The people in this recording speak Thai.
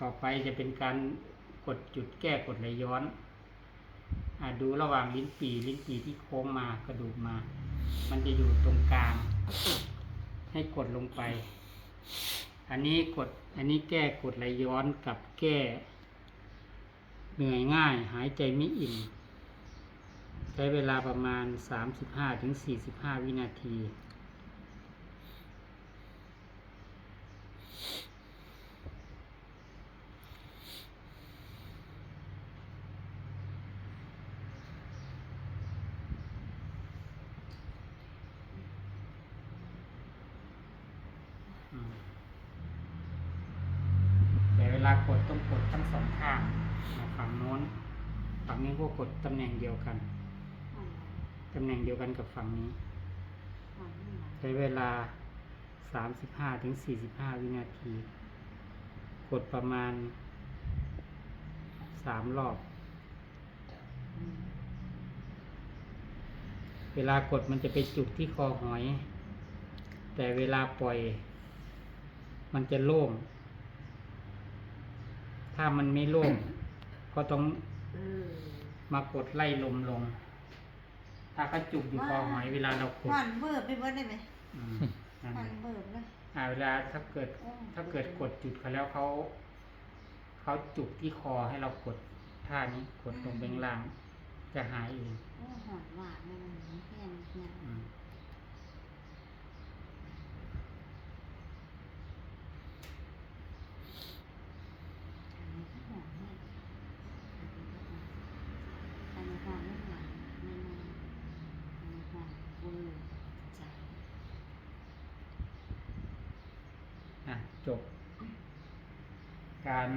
ต่อไปจะเป็นการกดจุดแก้กดไหลย้อนอดูระหว่างลิ้นปี่ลิ้นปี่ที่โค้งมากระดูกมา มันจะอยู่ตรงกลาง ให้กดลงไป อันนี้กดอันนี้แก้กดไหลย้อนกับแก้ เหนื่อยง่ายหายใจไม่อิ่ม ใช้เวลาประมาณ 35-45 วินาที แต่เวลากดต้องกดทั้งสองข้างฝั่งโน้น ฝั่งนี้ก็กดตำแหน่งเดียวกัน ตำแหน่งเดียวกันกับฝั่งนี้ ใช้เวลา35ถึง45วินาที กดประมาณ3รอบ เวลากดมันจะไปจุกที่คอหอย แต่เวลาปล่อย มันจะโล่ง ถ้ามันไม่โล่ง ก็ต้องมากดไล่ลมลง ถ้ากระจุกอยู่คอหอยเวลาเรากดหวานเบิร์ไปเบิร์ได้ไหมอืมนั่นหวาแหนละเบิร์เลยอ่าเวลาถ้าเกิดโอ้ถ้าเกิดกดจุดเขาแล้วเขาเขาจุกที่คอให้เรากดท่านี้กดลงไปข้างล่าง จะหายเองโอ้หอมหวานเลยมันแค่นี้เนี่ย อืม หอมมากอันนี้ หอมไม่หวานไม่นานอันนี้หอมเวอร์ใจอะจบ การ